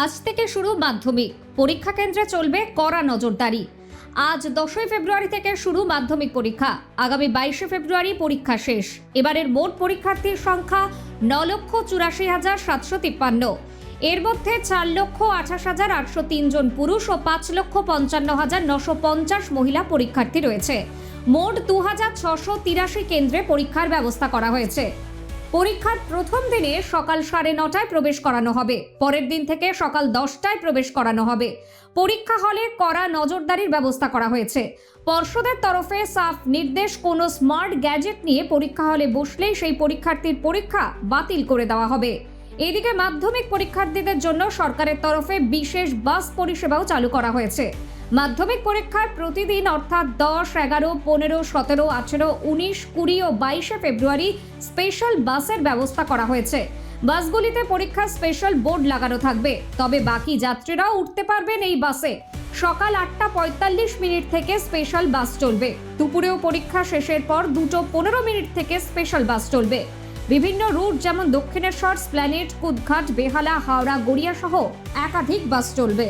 আজ থেকে শুরু মাধ্যমিক। পরীক্ষা কেন্দ্রে চলবে কড়া নজরদারি। আজ দশই ফেব্রুয়ারি থেকে শুরু মাধ্যমিক পরীক্ষা। আগামী বাইশে ফেব্রুয়ারি পরীক্ষা শেষ। এবারের মোট পরীক্ষার্থীর সংখ্যা ন লক্ষ চুরাশি হাজার সাতশো তিপ্পান্ন। এর মধ্যে চার লক্ষ আঠাশ হাজার আটশো তিনজন পুরুষ ও পাঁচ লক্ষ পঞ্চান্ন হাজার নশো পঞ্চাশ মহিলা পরীক্ষার্থী রয়েছে। মোট দু হাজার ছশো তিরাশি কেন্দ্রে পরীক্ষার ব্যবস্থা করা হয়েছে। পরীক্ষার প্রথম দিনে সকাল সাড়ে নটায় প্রবেশ করানো হবে। পরের দিন থেকে সকাল দশটায় প্রবেশ করানো হবে। পরীক্ষা হলে কড়া নজরদারির ব্যবস্থা করা হয়েছে। পর্ষদের তরফে সাফ নির্দেশ, কোনো স্মার্ট গ্যাজেট নিয়ে পরীক্ষা হলে বসলেই সেই পরীক্ষার্থীর পরীক্ষা বাতিল করে দেওয়া হবে। এদিকে মাধ্যমিক পরীক্ষার্থীদের জন্য সরকারের তরফে বিশেষ বাস পরিষেবাও চালু করা হয়েছে। মাধ্যমিক পরীক্ষার প্রতিদিন অর্থাৎ দশ, এগারো, পনেরো, সতেরো, আঠেরো, উনিশ, কুড়ি ও বাইশে ফেব্রুয়ারি স্পেশাল বাসের ব্যবস্থা করা হয়েছে। বাসগুলিতে পরীক্ষার স্পেশাল বোর্ড লাগানো থাকবে। তবে বাকি যাত্রীরাও উঠতে পারবেন এই বাসে। সকাল আটটা পঁয়তাল্লিশ মিনিট থেকে স্পেশাল বাস চলবে। দুপুরেও পরীক্ষা শেষের পর দুটো পনেরো মিনিট থেকে স্পেশাল বাস চলবে। বিভিন্ন রুট যেমন দক্ষিণেশ্বর, স্প্ল্যানেট, কুদঘাট, বেহালা, হাওড়া গড়িয়া সহ একাধিক বাস চলবে।